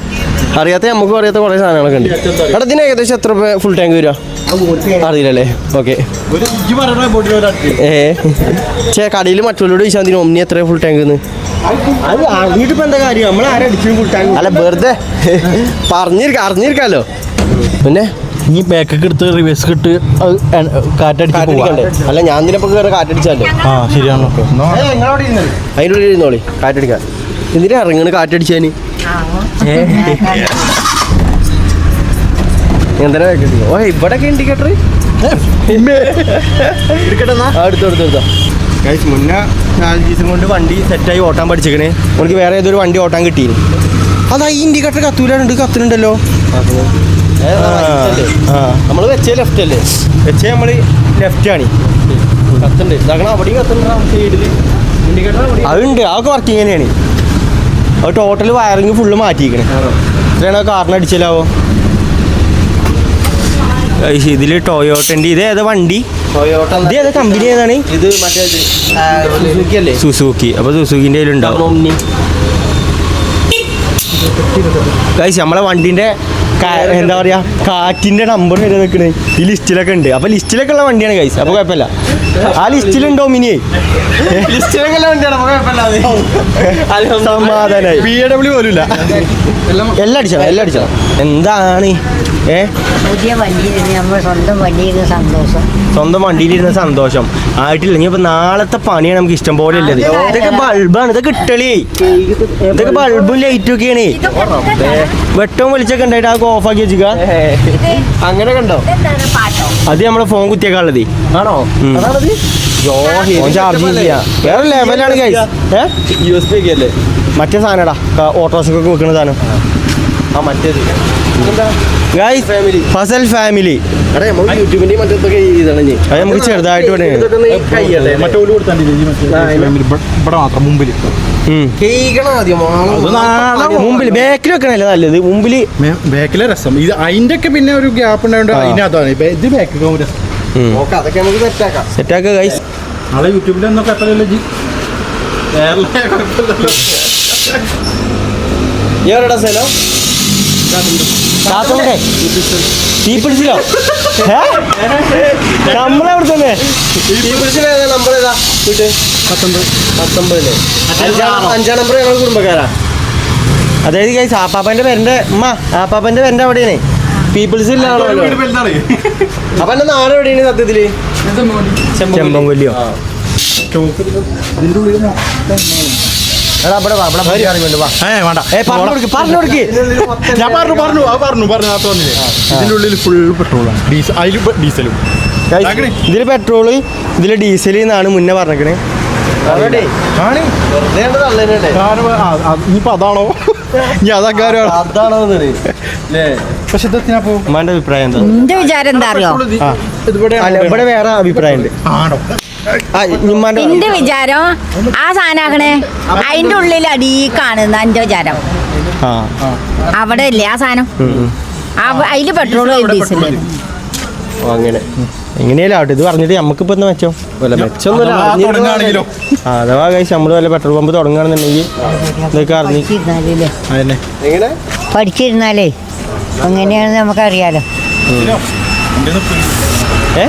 Speaker 5: അറിയാത്ത നമുക്ക് അറിയാത്ത കുറേ സാധനങ്ങളൊക്കെ ഉണ്ട്. അവിടെ ഇതിന് ഏകദേശം എത്ര രൂപ ഫുൾ ടാങ്ക് വരിക? അറിയില്ലല്ലേ? ഓക്കെ ഏ. ചേ കടയിൽ മറ്റുള്ളവരോട് ചോദിച്ചാൽ മതി ഒമ്നി എത്ര ഫുൾ ടാങ്ക് എന്ന്
Speaker 1: അത് അറിഞ്ഞിട്ട് ഇപ്പൊ എന്താ കാര്യം? നമ്മൾ ആരടിച്ചു കൂട്ടാൻ
Speaker 5: അല്ല വെറുതെ പറഞ്ഞിരിക്ക അറിഞ്ഞിരിക്കാലോ? പിന്നെ?
Speaker 3: ഈ ബാക്കൊക്കെ എടുത്ത് റിവേഴ്സ് ഇട്ട് കാറ്റടിച്ച്
Speaker 5: കാറ്റടിക്കണ്ടേ? അല്ല ഞാൻ ഇതിനപ്പോ കയറി കാറ്റടിച്ചല്ലേ
Speaker 3: ആ ശരിയാണോ.
Speaker 5: അതിന്റെ ഉള്ളിൽ ഇരുന്നോളി. കാറ്റടിക്കാൻ എന്തിനാ ഇറങ്ങണ് കാറ്റടിച്ചാന്? എന്തിനാ കാറ്റടിക്കുക ഓ ഇവിടെ ഇൻഡിക്കേറ്റർ എടുത്തോ എടുത്തോ എടുത്തോ.
Speaker 1: ഗൈസ് മുന്നേ നാല് ദിവസം കൊണ്ട് വണ്ടി സെറ്റായി ഓട്ടാൻ പഠിച്ചിക്കണേ നമുക്ക് വേറെ ഏതൊരു വണ്ടി ഓട്ടാൻ കിട്ടി അതാ ഈ ഇൻഡിക്കേറ്റർ കത്തൂലുണ്ട് കത്തുന്നുണ്ടല്ലോ.
Speaker 5: നമ്മൾ വെച്ചേ ലെഫ്റ്റ് അല്ലേ?
Speaker 1: വെച്ചേ നമ്മൾ ലെഫ്റ്റ് ആണ്.
Speaker 5: കത്തുണ്ട് ഇതാകണം അവിടെയും കത്തുന്നുണ്ട് സൈഡിൽ ഇൻഡിക്കേറ്റർ
Speaker 1: അതുണ്ട് അതൊക്കെ വർക്കിംഗ് തന്നെയാണ്. അത് ടോട്ടൽ വയറിങ് ഫുള്ള് മാറ്റിയിരിക്കണേ. ഇത്രയാണ് കാറിന് അടിച്ചാലാവോ? ഇതിൽ ടൊയോട്ടന്റെ ഇത് ഏതാ വണ്ടി? ഇത് ഏതാ കമ്പനി ഏതാണ്?
Speaker 5: ഇത് മറ്റേ സുസുക്കി അപ്പൊ
Speaker 1: സുസുക്കി അപ്പോൾ സുസുക്കിന്റെ കയ്യിലുണ്ടാവും
Speaker 5: ഒമ്നി
Speaker 1: ഗൈസ് നമ്മളെ വണ്ടിന്റെ എന്താ പറയാ കാറ്റിന്റെ നമ്പർ വരെ നിൽക്കണേ. ഈ ലിസ്റ്റിലൊക്കെ ഉണ്ട്. അപ്പൊ ലിസ്റ്റിലൊക്കെ ഉള്ള വണ്ടിയാണ് ഗൈസ് അപ്പൊ കുഴപ്പമില്ല. ആ ലിസ്റ്റിലുണ്ടോ മിനി
Speaker 5: ലിസ്റ്റിലൊക്കെ വണ്ടിയാണ് കുഴപ്പമില്ല
Speaker 1: സമാധാനായി.
Speaker 3: ബി എ ഡബ്ല്യു പോലും ഇല്ല
Speaker 1: എല്ലാം അടിച്ചോ എല്ലാം അടിച്ചോ എന്താണ്?
Speaker 4: പുതിയ നമ്മൾ സ്വന്തം സന്തോഷം.
Speaker 1: സ്വന്തം വണ്ടിയിലിരുന്ന സന്തോഷം. ആയിട്ടില്ല ഇനി ഇപ്പൊ നാളത്തെ പണിയാണ് നമുക്ക് ഇഷ്ടം പോലെ ഉള്ളത്. ഇതൊക്കെ ബൾബാണ് ഇതൊക്കെ ഇട്ടളി. ഇതൊക്കെ ബൾബും ലൈറ്റും ഒക്കെയാണ് വെട്ടവും വലിച്ചൊക്കെ ഉണ്ടായിട്ട് ആ ഓഫ് ആക്കി വെച്ചിക്ക?
Speaker 5: അങ്ങനെ കണ്ടോ?
Speaker 1: അത് നമ്മളെ ഫോൺ കുത്തിയേക്കാളത്
Speaker 5: ആണോ?
Speaker 1: ചാർജ് വേറെ ലെവലാണ് ഗൈസ് ഏ
Speaker 5: യു എസ് പി ഒക്കെ അല്ലേ?
Speaker 1: മറ്റേ സാധനടാ ഓട്ടോസൊക്കെ വെക്കുന്ന സാധനം.
Speaker 5: ആ മറ്റേത്.
Speaker 1: ഗൈസ്
Speaker 5: ഫാമിലി
Speaker 1: ഫസൽ ഫാമിലി
Speaker 5: അടേ നമ്മൾ യൂട്യൂബിന്റെ മറ്റൊക്കെ ഇതാണ് ഇനി.
Speaker 1: അത് നമുക്ക് ചെറുതായിട്ട്
Speaker 3: മുമ്പിൽ
Speaker 1: ബാക്കിൽ വെക്കണല്ലേ നല്ലത്? മുമ്പിൽ
Speaker 3: ബാക്കിലെ രസം. ഇത് അതിന്റെ ഒക്കെ പിന്നെ ഒരു ഗ്യാപ്പ്
Speaker 1: ഉണ്ടായത്.
Speaker 3: അതിനകത്താണ് ഇത് ബാക്കിൽ
Speaker 5: അതൊക്കെ നമുക്ക് സെറ്റാക്കാം
Speaker 1: സെറ്റാക്കുക ഗൈസ്
Speaker 3: നാളെ യൂട്യൂബിൽ ഒന്നൊക്കെ എത്രയല്ലേ ജി?
Speaker 5: ഈ എവിടെടാ സ്ഥലം?
Speaker 1: ചാത്തോണ്ടേ തീപിടിച്ചില്ലോ നമ്മളെവിടെ തന്നെ
Speaker 5: നമ്പർ ഏതാ വീട്ട് പത്തൊമ്പത്. പത്തൊമ്പതില്ലേ അഞ്ചാം നമ്പർ ഞങ്ങൾ കുടുംബക്കാരാ.
Speaker 1: അതായത് ഗൈസ് ആപ്പാപ്പന്റെ പേരന്റെ ഉമ്മ ആപ്പാപ്പന്റെ പേരന്റെ അവിടെയാണ്. പീപ്പിൾസ് ഇല്ലാണോ
Speaker 5: അപ്പൊ എന്റെ നാട് എവിടെയാണ് സത്യത്തിൽ?
Speaker 1: ചെമ്പൻകൊല്ലിയോ എടാ ഇവിടെ
Speaker 3: ഞാൻ പറഞ്ഞു പറഞ്ഞു ആ പറഞ്ഞു പറഞ്ഞു ആ തോന്നില്ലേ ഇതിന്റെ ഉള്ളിൽ ഫുൾ പെട്രോളാണ് ഡീസൽ അതിൽ ഡീസലും
Speaker 1: Guys, ഇതിൽ പെട്രോൾ ഇതിൽ ഡീസൽ എന്നാണ് മുന്നേ പറഞ്ഞേക്കണേ.
Speaker 3: ഇനിയിപ്പോ അതാണോ? ഇനി പക്ഷെ
Speaker 1: അഭിപ്രായം എന്താ?
Speaker 2: എന്റെ വിചാരം എന്താ അറിയോ?
Speaker 1: ഇവിടെ വേറെ അഭിപ്രായം ഉണ്ട്
Speaker 3: ആണോ?
Speaker 2: എന്റെ വിചാരം? ആ സാധനാക്കണേ. അതിന്റെ ഉള്ളിൽ അടി കാണുന്ന എന്റെ വിചാരം.
Speaker 1: ആ.
Speaker 2: അവിടെ ഇല്ലേ ആ സാധനം? അതിൽ പെട്രോളും ഡീസലും
Speaker 5: ഓ, അങ്ങനെ.
Speaker 1: എങ്ങനെയല്ലോ ഇത് പറഞ്ഞിട്ട് നമുക്കിപ്പോ എന്താ മെച്ചം?
Speaker 5: വല്ല മെച്ചൊന്നുമില്ല.
Speaker 3: അഥവാ
Speaker 1: കഴിച്ച് നമ്മൾ വല്ല പെട്രോൾ പമ്പ് തുടങ്ങുകയാണെന്നുണ്ടെങ്കിൽ ഇതൊക്കെ അറിഞ്ഞ്
Speaker 4: പഠിച്ചിരുന്നാലേ. അങ്ങനെയാണെന്ന് നമുക്കറിയാലോ.
Speaker 1: ഏ?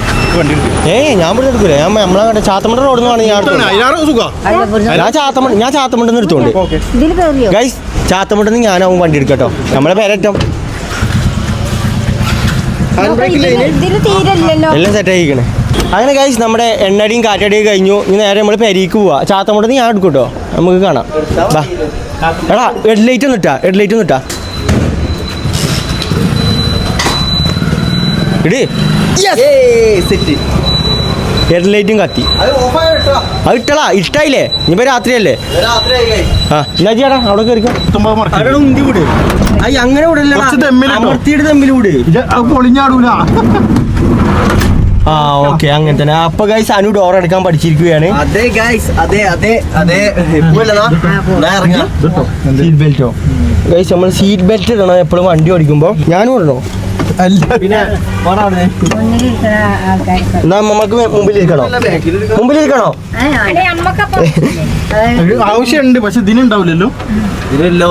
Speaker 1: ഏ ഞാൻ ഇവിടെ എടുക്കൂല. ഞാൻ നമ്മളെ ചാത്തമണ്ട റോഡിൽ നിന്നാണ് ഞാൻ
Speaker 3: സുഖം.
Speaker 4: അല്ല
Speaker 1: ഞാൻ ചാത്തമണ്ട നിന്ന് ചാത്തമണ്ടെന്ന് എടുത്തോണ്ട്.
Speaker 3: ഗൈസ്
Speaker 4: ഇതിൽ
Speaker 1: നിന്ന് ഞാനാവും വണ്ടി എടുക്കട്ടോ നമ്മളെ പേരറ്റം. എല്ലാം സെറ്റ് ആയിക്കണേ. അങ്ങനെ ഗൈസ് നമ്മുടെ എണ്ണടിയും കാറ്റടിയും കഴിഞ്ഞു. ഇനി നേരെ നമ്മൾ പെരീക്ക് പോവാ. ചാത്തമണ്ടെന്ന് ഞാൻ എടുക്കൂട്ടോ നമുക്ക് കാണാം. എടാ ഹെഡ് ലൈറ്റ് ഒന്ന് ഇട്ടാ ഹെഡ് ലൈറ്റ് ഒന്നിട്ടാ ഇടി.
Speaker 5: സെറ്റ്
Speaker 1: ഹെഡ് ലൈറ്റും കത്തി.
Speaker 5: അത്
Speaker 1: ഇട്ടടാ ഇഷ്ടായില്ലേ? ഇനിയിപ്പോ രാത്രിയല്ലേ. ആ എന്നാ അവിടെ കയറിക്കോ അങ്ങനെ. അമർത്തിയിട്ട് തമ്മിൽ വിട്.
Speaker 3: പൊളിഞ്ഞാടൂല.
Speaker 1: ആ ഓക്കെ അങ്ങനെ തന്നെ. അപ്പൊ ഗൈസ് അനു ഡോർ എടുക്കാൻ പഠിച്ചിരിക്കുകയാണ്.
Speaker 5: അതെ ഗൈസ് അതെ അതെ അതെ. പോവല്ലടാ ഞാൻ ഇറങ്ങാം.
Speaker 1: സീറ്റ് ബെൽറ്റോ ഗൈസ് നമ്മൾ സീറ്റ് ബെൽറ്റ് ഇടണം. എപ്പോഴും വണ്ടി ഓടിക്കുമ്പോ. ഞാനും ഇടണോ? എന്നാ നമുക്ക് മുമ്പിലിരിക്കണോ? മുമ്പിലിരിക്കണോ?
Speaker 3: ആവശ്യമുണ്ട് പക്ഷെ ഇതിനുണ്ടാവില്ലല്ലോ
Speaker 5: ഇതിനില്ല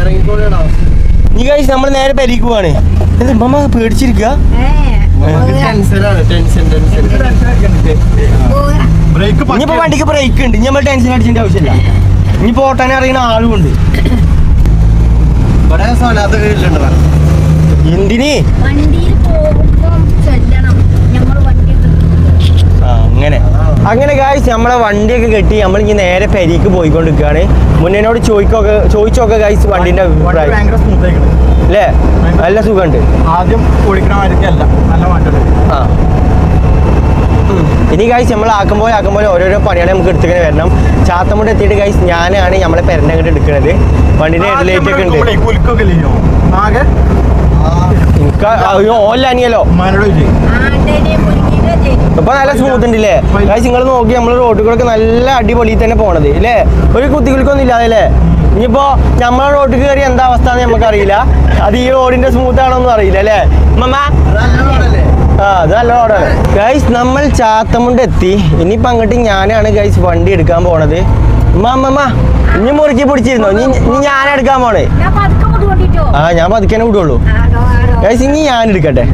Speaker 5: ഇറങ്ങിക്കോളാ
Speaker 1: നീ കഴിച്ച് നമ്മൾ നേരെ പരിക്കുവാണ് മമ്മ പേടിച്ചിരിക്കുക
Speaker 3: ബ്രേക്ക്
Speaker 1: ഇനിയിപ്പോ വണ്ടിക്ക് ബ്രേക്ക് ഉണ്ട്. ഇനി നമ്മൾ ടെൻഷൻ അടിച്ചതിന്റെ ആവശ്യമില്ല. ഇനി പോട്ടാൻ അറിയുന്ന ആളും ഉണ്ട്.
Speaker 5: ഇവിടെ സ്ഥലത്ത് വീട്ടിലുണ്ടോ
Speaker 1: എന്തിന്? അങ്ങനെ. അങ്ങനെ ഗായ്സ് നമ്മളെ വണ്ടിയൊക്കെ കെട്ടി നമ്മൾ ഇനി നേരെ പെരിക്ക് പോയിക്കൊണ്ടിരിക്കുകയാണ് മുന്നേനോട് ചോദിക്കൊക്കെ ചോദിച്ചൊക്കെ ഗായ്സ് വണ്ടിന്റെ അഭിപ്രായം. അല്ലേ നല്ല സുഖമുണ്ട്.
Speaker 3: ആദ്യം നല്ല
Speaker 1: ആ. ഇനി ഗൈസ് നമ്മൾ ആക്കുമ്പോൾ ആക്കുമ്പോൾ ഓരോരോ പണികളെ നമുക്ക് എടുത്തിങ്ങനെ വരണം. ചാത്തമുട്ട് എത്തിയിട്ട് ഗൈസ് ഞാനാണ് നമ്മളെ പെരന്റെ അങ്ങോട്ട് എടുക്കുന്നത് വണ്ടിന്റെ ഹെഡ്ലൈറ്റ് ഒക്കെ ഉണ്ട്?
Speaker 3: കുലുക്കൊക്കെ ഇല്ലയോ ആകെ?
Speaker 1: എനിക്ക് അയ്യോ ഓല്ല അനിയല്ലോ ഇപ്പൊ നല്ല സ്മൂത്ത് ഉണ്ട് ഇല്ലേ കാശ് നിങ്ങൾ നോക്കി നമ്മൾ റോഡിൽ കൂടെ നല്ല അടിപൊളി തന്നെ പോണത് ഇല്ലേ? ഒരു കുത്തികുലുക്കൊന്നും ഇല്ലാതെ അല്ലേ ഇനിയിപ്പോ നമ്മളെ റോഡിൽ കയറി എന്താ അവസ്ഥ എന്ന് നമുക്കറിയില്ല അത് ഈ റോഡിന്റെ സ്മൂത്ത് ആണോന്നും അറിയില്ല അല്ലേ? മമ്മ ആ അത് നല്ല റോഡാണ് ഗൈസ് നമ്മൾ ചാത്തമുണ്ട് എത്തി. ഇനിയിപ്പോ അങ്ങോട്ട് ഞാനാണ് ഗൈസ് വണ്ടി എടുക്കാൻ പോണത്. മമ്മ ഇനി മുറുക്കി പിടിച്ചിരുന്നോ? ഇനി ഞാൻ എടുക്കാൻ പോണേ? ആ ഞാൻ പതുക്കെ വിടുള്ളൂ. ഗൈസ് ഇനി ഞാൻ എടുക്കട്ടെ.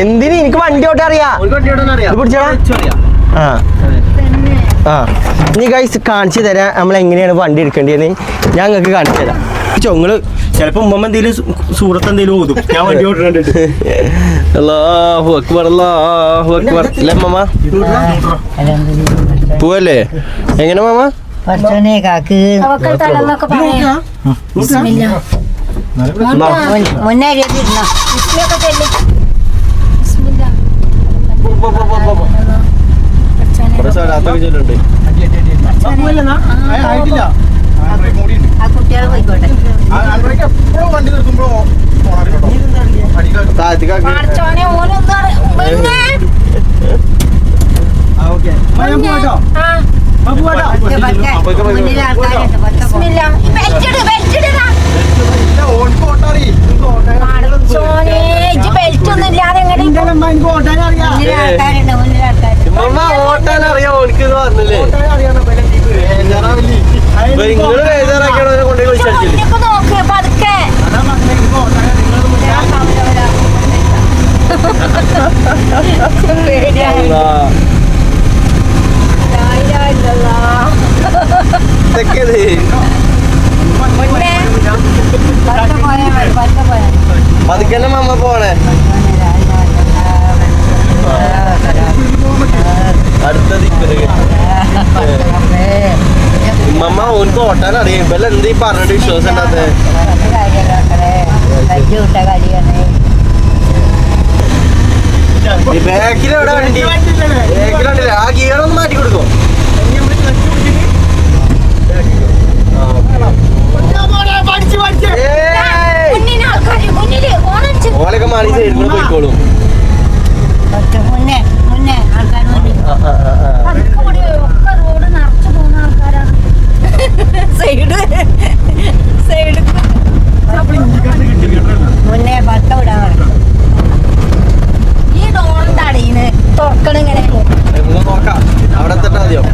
Speaker 1: എന്തിന് എനിക്ക് വണ്ടി ഓട്ടം അറിയാ? ഇത് പിടിച്ചോടാ. ആ. ആ. ഇനി ഗൈസ് കാണിച്ചു തരാം നമ്മൾ എങ്ങനെയാണ് വണ്ടി എടുക്കേണ്ടതെന്ന്. ഞാൻ നിങ്ങൾക്ക് കാണിച്ചു തരാം. ചൊങ്ങൾ ചിലപ്പോ ഉമ്മ എന്തെങ്കിലും സൂറത്ത് എന്തെങ്കിലും ഓതും. ഞാൻ വണ്ടി ഓട്ടുന്നുണ്ട്
Speaker 5: അല്ലാഹു അക്ബർ അല്ലാഹു അക്ബർ. അല്ലേ മാമ പോവല്ലേ? എങ്ങനെ മാമ
Speaker 4: പഠിച്ചോനെ കാക്ക്. മുന്നേ ഇരുന്നോ
Speaker 2: ബിസ്മിയൊക്കെ ചെല്ല്. ബിസ്മില്ലാ. പഠിച്ചോനെ.
Speaker 3: ആയിട്ടില്ല.
Speaker 4: ആ കുട്ടികൾ പോയിക്കോട്ടെ.
Speaker 3: ഞാനാവില്ലേ
Speaker 2: പഠിച്ചോനെ ഓനൊന്നും.
Speaker 4: മുന്നിൽ ആൾക്കാരുണ്ട്.
Speaker 2: ബിസ്മില്ലാ.
Speaker 5: ഓട്ടാൻ അറിയാം ഓനിക്ക് പറഞ്ഞില്ലേ? നിങ്ങൾ ബേജാറാക്കിയാണോ അവനെ കൊണ്ടുപോയി
Speaker 2: ഇജ്ജ്
Speaker 5: വിളിച്ചടിച്ചില്ലേ
Speaker 2: മുന്നിക്ക് നോക്ക് പതുക്കെ. ലാ ഇലാഹ ഇല്ലല്ലാഹ്.
Speaker 5: ഇതൊക്കെ ഇത്.
Speaker 2: മുന്നേ.
Speaker 4: പതുക്കെ പോയാൽ മതി പതുക്കെ പോയാൽ മതി.
Speaker 5: പതുക്കന്നെ മമ്മ പോണേ അടുത്ത ദിക്കിൽ മമ്മ ഓനിക്ക് ഓട്ടാൻ അറിയാം. ഇവല്ല എന്ത് ഈ പറഞ്ഞിട്ട് വിശ്വാസം ഉണ്ടാകത്തെ ബാക്കിലെവിടെ വണ്ടി? ബാക്കിലുണ്ടല്ലേ ആ ഗിയറൊന്ന് മാറ്റി കൊടുക്കും. ഓലൊക്കെ മാറി സൈഡിൽ പോയിക്കോളും.
Speaker 4: മുന്നേ മുന്നേ ആൾക്കാർ മുന്നിൽ
Speaker 5: ആ, ആ, ആ, ആ.
Speaker 2: പതുക്കെ കൂടി ഒക്കെ റോഡ് നിറച്ചു പോകുന്ന ആൾക്കാരാണ് സൈഡ്. സൈഡ്.
Speaker 4: മുന്നേ വിടാൻ പറയും
Speaker 2: ഈ ഡോൺ തുറക്കണം ഇങ്ങനെ
Speaker 5: നമുക്ക് നോക്കാം അവിടെ എത്തട്ടെ ആദ്യം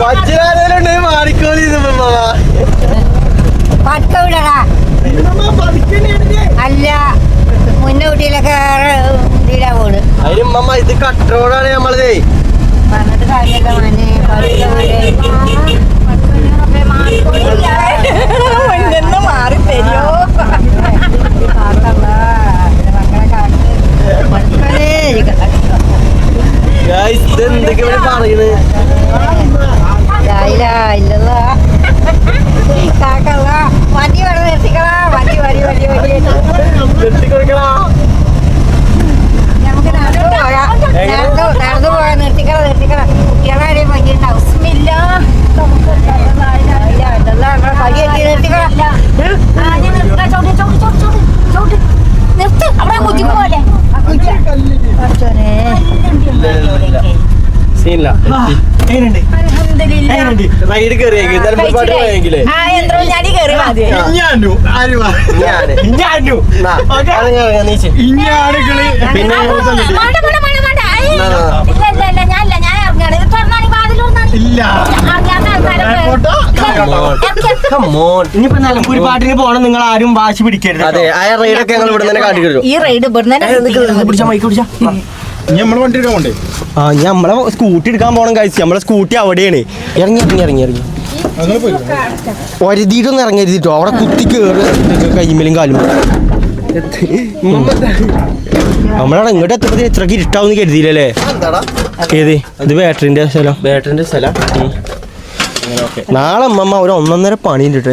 Speaker 5: മറ്റേ മാറിക്കോളി
Speaker 4: പത്ത വിടടാ അല്ല മുന്നേ കുട്ടിയിലൊക്കെ ഇതിലാ പോണ്
Speaker 5: അതിന് ഉമ്മ ഇത് കട്ട് റോഡാണ് നമ്മളതേ
Speaker 4: പറഞ്ഞിട്ട് കാര്യമൊക്കെ മനെ
Speaker 2: മുന്നിന്ന് മാറി തരുമോ
Speaker 5: ഗായ്സ് ഇത് എന്തൊക്കെ ഇവിടെ പറയണ്
Speaker 4: ഇല്ലല്ലോ കാക്കല്ല വണ്ടി വേണം നിർത്തിക്കളാ വണ്ടി വണ്ടി വണ്ടി വണ്ടി
Speaker 5: നിർത്തി കൊടുക്കണോ
Speaker 2: അൽഹംദുലില്ലാ.
Speaker 5: റൈഡ് കയറിയേക്ക് നിലമ്പൂർ പാട്ട് പോയെങ്കിലേ
Speaker 2: ആ യന്ത്രം കേറി ആദ്യം
Speaker 3: ഇഞ്ഞാനു ആര് വാ
Speaker 5: ഞാൻ
Speaker 1: ഞാനു
Speaker 5: നാ, അതങ്ങ് ഇറങ്ങ്, നീച്ച്.
Speaker 3: ഇഞ്ഞാനുകൾ
Speaker 5: പിന്നെ
Speaker 2: വേണ്ട, വേണ്ട, വേണ്ട, വേണ്ട. ഐ.
Speaker 5: ആ, ആ.
Speaker 2: ഇല്ല, ഇല്ല, ഇല്ല, ഞാനില്ല, ഞാൻ ഇറങ്ങാണ്. ഇത് തുറന്നാണി, വാതിൽ തുറന്നാണി.
Speaker 3: ഇല്ല
Speaker 2: അറിയാത്ത ആൾക്കാരൊക്കെ.
Speaker 3: പോട്ടെ.
Speaker 2: ഇറക്കി, ഇറക്കി.
Speaker 5: Come on.
Speaker 1: ഇനിയിപ്പോ പാട്ടിന് പോണം. നിങ്ങൾ ആരും വാശി പിടിക്കരുത്
Speaker 5: അതെ ആ റൈഡൊക്കെ ഞങ്ങൾ ഇവിടെ തന്നെ കാട്ടി
Speaker 2: ഈ റൈഡ്
Speaker 5: പിടിച്ചാ. മൈക്ക് പിടിച്ചാ
Speaker 3: നമ്മൾ വണ്ടി എടുക്കാൻ പോണ്ടേ?
Speaker 1: ആ ഞാൻ നമ്മളെ സ്കൂട്ടി എടുക്കാൻ പോണം കഴിച്ചു നമ്മളെ സ്കൂട്ടി അവിടെയാണ്.
Speaker 5: ഇറങ്ങി ഇറങ്ങി ഇറങ്ങി ഇറങ്ങി.
Speaker 1: ഒരുതിയിട്ടൊന്നും ഇറങ്ങരുതിട്ടോ. അവിടെ കുത്തി കയറി കയ്യുമ്മലും കാലും. നമ്മളവിടെ ഇങ്ങോട്ട് എത്തുമ്പോൾ ഇത്രക്ക് ഇരുട്ടാവുന്ന കരുതിയില്ലല്ലേ? ഏത്? ഇത് ബാറ്ററിന്റെ സ്ഥലം.
Speaker 5: ബാറ്ററിന്റെ സ്ഥലം.
Speaker 1: നാളെ അമ്മമ്മ ഒരു ഒന്നൊന്നര
Speaker 5: പണി
Speaker 1: ഉണ്ട് ഇത്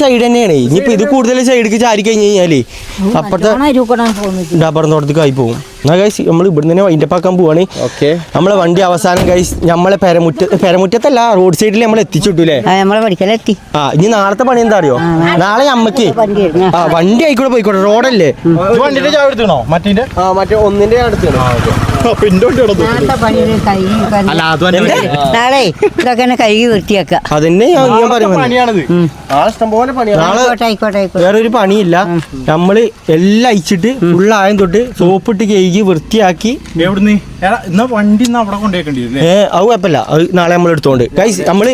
Speaker 1: സൈഡ് തന്നെയാണ്. ഇനിയിപ്പോ ഇത് കൂടുതൽ സൈഡിലേക്ക് ചാരി കഴിഞ്ഞ് കഴിഞ്ഞാൽ അപ്പുറത്തെ ഡബറിന്റെ തോട്ടത്തേക്ക് ആയി പോകും എന്നാ ഗൈസ് നമ്മൾ ഇവിടെ തന്നെ വൈൻഡപ്പാക്കാൻ പോവാണ്.
Speaker 5: ഓക്കെ
Speaker 1: നമ്മളെ വണ്ടി അവസാനം ഗൈസ് നമ്മളെ പെരമുറ്റ പെരമുറ്റത്തല്ല റോഡ് സൈഡിൽ നമ്മൾ എത്തിച്ചിട്ടൂലേ
Speaker 4: ആ നമ്മളെ പഠിക്കലെത്തി
Speaker 1: ആ ഇനി നാളത്തെ പണി എന്താ അറിയോ? നാളെ അമ്മയ്ക്ക്.
Speaker 4: വണ്ടി
Speaker 1: ആ വണ്ടി ആയിക്കോട്ടെ പോയിക്കോട്ടെ റോഡല്ലേ?
Speaker 3: വണ്ടിന്റെ ചാവ എടുത്തണോ മറ്റേ
Speaker 5: ആ മറ്റേ ഒന്നിന്റെ അടുത്താണ്
Speaker 4: കൈ നാളെ ഇതൊക്കെ കൈ
Speaker 1: അതന്നെ ഞാൻ ഞാൻ പറയുന്നത്.
Speaker 3: പണിയാണത്.
Speaker 5: നാളെ ഇഷ്ടം പോലെ പണിയാണ്.
Speaker 1: നാളെ
Speaker 4: ആയിക്കോട്ടെ ആയിക്കോട്ടെ ആയിക്കോട്ടെ.
Speaker 1: വേറെ ഒരു പണിയില്ല നമ്മൾ എല്ലാം അയച്ചിട്ട് ഫുൾ ആയം തൊട്ട് സോപ്പിട്ട് കേക്ക് വൃത്തിയാക്കി.
Speaker 3: എവിടുന്ന്? വണ്ടി ഇന്ന് അവിടെ
Speaker 1: ഏ അത് കുഴപ്പമില്ല. അത് നാളെ നമ്മൾ എടുത്തോണ്ട്. കൈസ് നമ്മൾ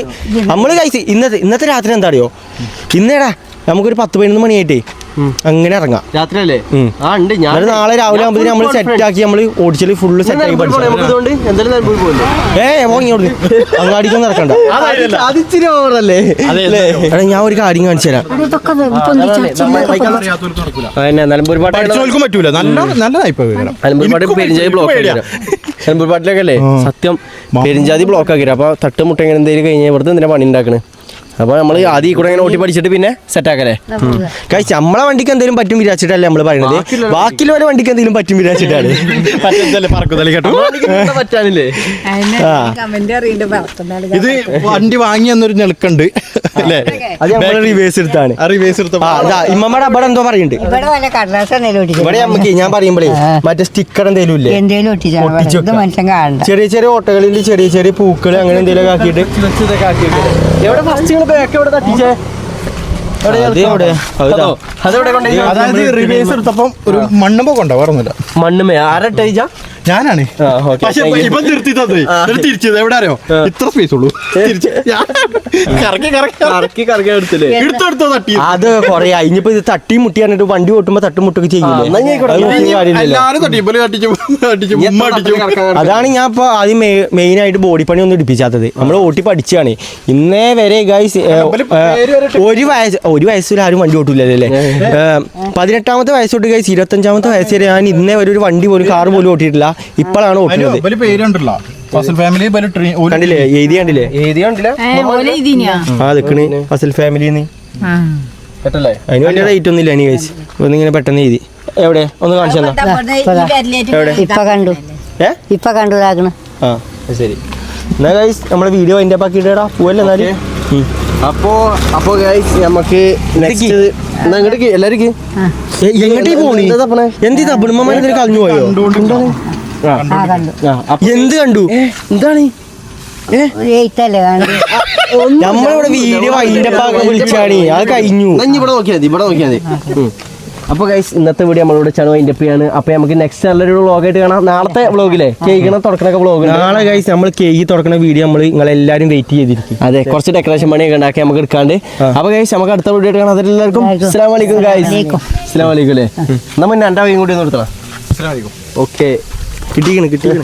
Speaker 1: നമ്മൾ കൈസ് ഇന്നത്തെ ഇന്നത്തെ രാത്രി എന്താ അറിയോ? ഇന്നേടാ നമുക്കൊരു പത്ത് പതിനൊന്ന് മണിയായിട്ടേ. അങ്ങനെ ഇറങ്ങാം.
Speaker 5: രാത്രി അല്ലേ ആ ഉണ്ട്. ഞാൻ
Speaker 1: നാളെ രാവിലെ ആകുമ്പോൾ നമ്മൾ സെറ്റ് ആക്കി നമ്മൾ ഓടിച്ചാൽ ഫുള്ള് സെറ്റ് ആക്കി പഠിച്ചു
Speaker 5: ഇതുകൊണ്ട് എന്തായാലും നിലമ്പൂർ പോകല്ലേ
Speaker 1: ഏ പോങ്ങി അവിടുന്ന് അങ്ങാടിക്കൊന്നും ഇറക്കണ്ട
Speaker 5: അതിച്ചിരി ഓവറല്ലേ
Speaker 1: എടാ ഞാൻ ഒരു കാര്യം കാണിച്ചു തരാം.
Speaker 5: പെരിഞ്ചാതി ബ്ലോക്ക്
Speaker 3: പേടിയാ.
Speaker 5: നിലമ്പൂർ അല്ലേ സത്യം പെരിഞ്ചാതി ബ്ലോക്ക് ആക്കി അപ്പൊ തട്ട് എങ്ങനെ എന്തെങ്കിലും കഴിഞ്ഞാൽ ഇവിടുത്തെ എന്തിനാ പണി ഉണ്ടാക്കണേ? അപ്പൊ നമ്മൾ ആദ്യം കൂടെ ഇങ്ങനെ ഓട്ടി പഠിച്ചിട്ട് പിന്നെ സെറ്റ് ആക്കല്ലേ?
Speaker 1: കഴിച്ച് നമ്മളെ വണ്ടിക്ക് എന്തെങ്കിലും പറ്റും വിചാരിച്ചിട്ടല്ലേ നമ്മൾ പറയുന്നത് ബാക്കിയുള്ള വണ്ടിക്ക് എന്തെങ്കിലും പറ്റും വിചാരിച്ചിട്ടാണ്.
Speaker 5: പറ്റാനില്ലേ?
Speaker 3: ഇത് വണ്ടി വാങ്ങി എന്നൊരു ഞെളുക്കുണ്ട്. അല്ലേ?
Speaker 1: അത്. നമ്മൾ റിവേഴ്സ് എടുത്താണ്.
Speaker 3: ആ റിവേഴ്സ് എടുത്ത
Speaker 1: ആ അതാ ഇമ്മമ്മയുടെ അവിടെ എന്തോ പറയുന്നുണ്ട്.
Speaker 4: ഇവിടെ
Speaker 1: നമുക്ക് ഞാൻ പറയുമ്പോഴേ മറ്റേ സ്റ്റിക്കർ എന്തെങ്കിലും ഇല്ലേ?
Speaker 4: എന്തേലും ഒട്ടിച്ചാൽ ഇത് മനുഷ്യൻ കാണണ്ട.
Speaker 1: ചെറിയ ചെറിയ ഓട്ടകളിൽ ചെറിയ ചെറിയ പൂക്കൾ അങ്ങനെ എന്തെങ്കിലും ആക്കിയിട്ട്.
Speaker 5: എവിടെ ഫസ്റ്റ് ബാക്ക് എവിടെ? തട്ടിച്ചേ. അതെവിടെ
Speaker 3: അതായത് റിവേഴ്സ് എടുത്തപ്പം ഒരു മണ്ണുമ്പോ കൊണ്ടോ വേറൊന്നുമില്ല.
Speaker 5: മണ്ണുമേ ആരട്ടയിച്ചാ
Speaker 3: ഞാനാണ്. പക്ഷെ. ഇപ്പൊ നിർത്തി തന്നേ തിരിച്ചത്. എവിടെ അറിയോ ഇത്ര സ്പേസ് ഉള്ളൂ.
Speaker 1: അത് കൊറേ ഇനിയിപ്പോ ഇത് തട്ടി മുട്ടി പറഞ്ഞിട്ട് വണ്ടി ഓട്ടുമ്പോ തട്ടി മുട്ടൊക്കെ ചെയ്യൂലേ?
Speaker 5: ആ, എന്നാ ഞാൻ ആയിക്കോട്ടെ.
Speaker 1: അത് നോക്കിയിട്ട് കാര്യമില്ലല്ലോ.
Speaker 3: എല്ലാരും തട്ടി. ഇപ്പൊ തട്ടിച്ചു തട്ടിച്ചു
Speaker 5: ഇനി
Speaker 3: ഉമ്മ
Speaker 5: എത്ര
Speaker 3: അടിച്ചു
Speaker 5: കറക്കാൻ കറക്കാൻ?
Speaker 1: അതാണ് ഞാൻ ഇപ്പൊ ആദ്യം മെയിൻ ആയിട്ട് ബോഡി പണി ഒന്നും ഇടിപ്പിച്ചാത്തത് നമ്മൾ ഓട്ടി പഠിച്ചാണ് ഇന്നേ വരെ ഗൈസ് ഒരു വയസ്സ് ഒരു വയസ്സിൽ ആരും വണ്ടി ഓട്ടൂലല്ലേ? അല്ലേ പതിനെട്ടാമത്തെ വയസ്സ് തൊട്ട് ഗൈസ് ഇരുപത്തഞ്ചാമത്തെ വയസ്സ് വരെ ഞാൻ ഇന്നേ വരെ ഒരു വണ്ടി പോലും കാർ പോലും ഓട്ടിയിട്ടില്ല. ഇപ്പോഴാണ് ഓട്ടുന്നത്
Speaker 3: ഇവൽ പേര് കണ്ടില്ല ഫസൽ ഫാമിലി
Speaker 1: കണ്ടില്ലേ എഴുതി കണ്ടില്ലേ?
Speaker 5: ഏതി കണ്ടില്ല?
Speaker 2: ഓലെ ഇതിനാ
Speaker 1: ആ നിക്കണ്. ഫസൽ ഫാമിലിന്ന്. അതിന് വലിയ റേറ്റ് ഒന്നും ഇല്ല നീ ഗൈസ് ഒന്നിങ്ങനെ പെട്ടെന്ന് എഴുതി. എവിടെ? ഒന്ന് കാണിച്ചു?
Speaker 4: ഇപ്പൊ കണ്ടു. ഇപ്പൊ കണ്ടു ഇതാക്കണ.
Speaker 1: ആ ശരി. എന്നാ ഗൈസ് നമ്മളെ വീഡിയോ അതിന്റെ ആക്കിയിട്ടാ പോവല്ലേ എന്നാൽ.
Speaker 5: അപ്പോ അപ്പോ ഗൈസ് നമുക്ക് നെക്സ്റ്റ്
Speaker 1: ഏ, എങ്ങോട്ടേ പോണി?
Speaker 5: എന്താ തപ്പണേ?
Speaker 1: എന്ത് തപ്പണമ്മ കളഞ്ഞു പോയോ? എന്ത് കണ്ടു?
Speaker 5: എന്താണ്?
Speaker 1: നമ്മളിവിടെ വീഡിയോ അതിന്റെ ഭാഗം വിളിച്ചാണ്. അത് കഴിഞ്ഞു.
Speaker 5: ഇനി ഇവിടെ നോക്കിയാൽ മതി ഇവിടെ നോക്കിയാൽ മതി. അപ്പോൾ ഗൈസ് ഇന്നത്തെ വീഡിയോ നമ്മളിവിടെ ചാനൽ അതിന്റെ ആണ് അപ്പോൾ നമുക്ക് നെക്സ്റ്റ് നല്ലൊരു വ്ളോഗായിട്ട് കാണാം. നാളത്തെ വ്ളോഗിലെ കേൾക്കണ തുടക്കണ വ്ളോഗ്
Speaker 1: നാളെ ഗൈസ് നമ്മൾ കേക്ക് തുറക്കുന്ന വീഡിയോ നമ്മൾ നിങ്ങൾ എല്ലാരും വെയിറ്റ് ചെയ്തിരിക്കും.
Speaker 5: അതെ കുറച്ച് ഡെക്കറേഷൻ പണിയൊക്കെ ഉണ്ടാക്കി നമുക്ക് എടുക്കാണ്ട്. അപ്പൊ ഗൈസ് നമുക്ക് അടുത്ത വീഡിയോ കാണാം. അതെല്ലാവർക്കും അസ്സാം വലൈക്കും. ഗൈസ് അസ്സാം വലൈക്കും അല്ലേ നമ്മൾ രണ്ടാം വൈകും കൂടി നിർത്തണം ഓക്കെ
Speaker 1: കിട്ടിക്കണ് കിട്ടിക്കണ്